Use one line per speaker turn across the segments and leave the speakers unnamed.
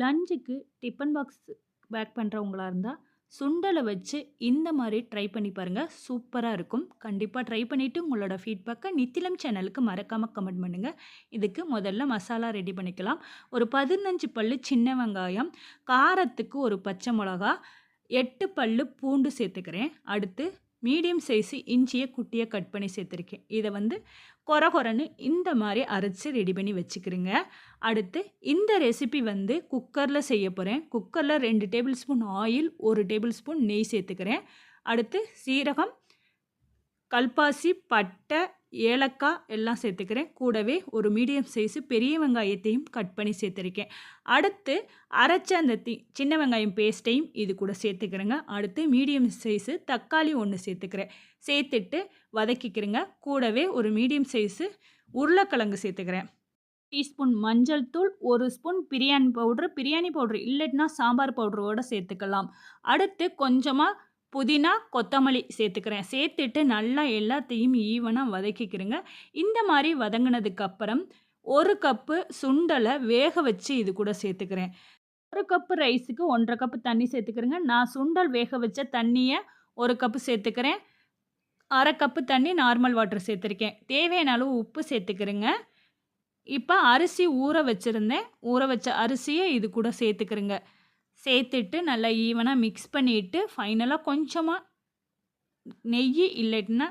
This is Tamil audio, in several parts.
லஞ்சுக்கு டிஃபன் பாக்ஸ் பேக் பண்ணுறவங்களா இருந்தால் சுண்டலை வச்சு இந்த மாதிரி ட்ரை பண்ணி பாருங்கள் சூப்பராக இருக்கும். கண்டிப்பாக ட்ரை பண்ணிவிட்டு உங்களோட ஃபீட்பேக்கை நித்திலம் சேனலுக்கு மறக்காமல் கமெண்ட் பண்ணுங்கள் இதுக்கு முதல்ல மசாலா ரெடி பண்ணிக்கலாம். ஒரு பதினஞ்சு பல்லு சின்ன வெங்காயம் காரத்துக்கு ஒரு பச்சை மிளகா எட்டு பல்லு பூண்டு சேர்த்துக்கிறேன். அடுத்து மீடியம் சைஸு இஞ்சியை குட்டியை கட் பண்ணி சேர்த்துருக்கேன். இதை வந்து கொர கொரன்னு இந்த மாதிரி அரைச்சி ரெடி பண்ணி வச்சுக்கிறேங்க. அடுத்து இந்த ரெசிபி வந்து குக்கரில் செய்ய போகிறேன் குக்கரில் ரெண்டு டேபிள் ஸ்பூன் ஆயில் ஒரு டேபிள் ஸ்பூன் நெய் சேர்த்துக்கிறேன். அடுத்து சீரகம் கல்பாசி பட்டை ஏலக்காய் எல்லாம் சேர்த்துக்கிறேன். கூடவே ஒரு மீடியம் சைஸு பெரிய வெங்காயத்தையும் கட் பண்ணி சேர்த்துருக்கேன். அடுத்து அரைச்ச அந்த தி சின்ன வெங்காயம் பேஸ்ட்டையும் இது கூட சேர்த்துக்கிறேங்க. அடுத்து மீடியம் சைஸு தக்காளி ஒன்று சேர்த்துக்கிறேன். சேர்த்துட்டு வதக்கிக்கிறேங்க. கூடவே ஒரு மீடியம் சைஸு உருளைக்கிழங்கு சேர்த்துக்கிறேன். டீஸ்பூன் மஞ்சள் தூள் ஒரு spoon biryani powder. Biryani powder இல்லைன்னா சாம்பார் பவுட்ரோடு சேர்த்துக்கலாம். அடுத்து கொஞ்சமாக புதினா கொத்தமல்லி சேர்த்துக்கிறேன். சேர்த்துட்டு நல்லா எல்லாத்தையும் ஈவனாக வதக்கிக்கிறேங்க. இந்த மாதிரி வதங்கினதுக்கப்புறம் ஒரு கப்பு சுண்டலை வேக வச்சு இது கூட சேர்த்துக்கிறேன். ஒரு கப்பு ரைஸுக்கு ஒன்றரை கப்பு தண்ணி சேர்த்துக்கிறேங்க. நான் சுண்டல் வேக வச்ச தண்ணியை ஒரு கப்பு சேர்த்துக்கிறேன். அரை கப்பு தண்ணி நார்மல் வாட்டர் சேர்த்துருக்கேன். தேவையான அளவு உப்பு சேர்த்துக்கிறேங்க. இப்போ அரிசி ஊற வச்சுருந்தேன். ஊற வச்ச அரிசியை இது கூட சேர்த்துக்கிறேங்க. சேர்த்துட்டு நல்லா ஈவனாக மிக்ஸ் பண்ணிவிட்டு ஃபைனலாக கொஞ்சமாக நெய் இல்லைன்னா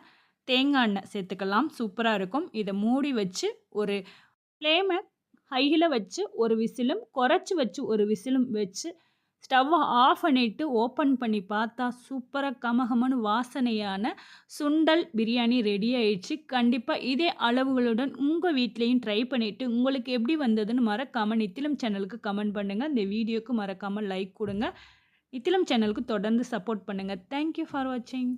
தேங்காய் எண்ணெய் சேர்த்துக்கலாம். சூப்பராக இருக்கும். இதை மூடி வச்சு ஒரு ஃப்ளேமை ஹையில் வச்சு ஒரு விசிலும் குறைச்சி வச்சு ஒரு விசிலும் வச்சு ஸ்டவ்வை ஆஃப் பண்ணிவிட்டு ஓப்பன் பண்ணி பார்த்தா சூப்பராக கமகமனு வாசனையான சுண்டல் பிரியாணி ரெடி ஆயிடுச்சு. கண்டிப்பாக இதே அளவுகளுடன் உங்கள் வீட்லேயும் ட்ரை பண்ணிவிட்டு உங்களுக்கு எப்படி வந்ததுன்னு மறக்காமல் நித்திலம் சேனலுக்கு கமெண்ட் பண்ணுங்கள் இந்த வீடியோக்கு மறக்காமல் லைக் கொடுங்க. நித்திலம் சேனலுக்கு தொடர்ந்து சப்போர்ட் பண்ணுங்கள் தேங்க்யூ ஃபார் வாட்சிங்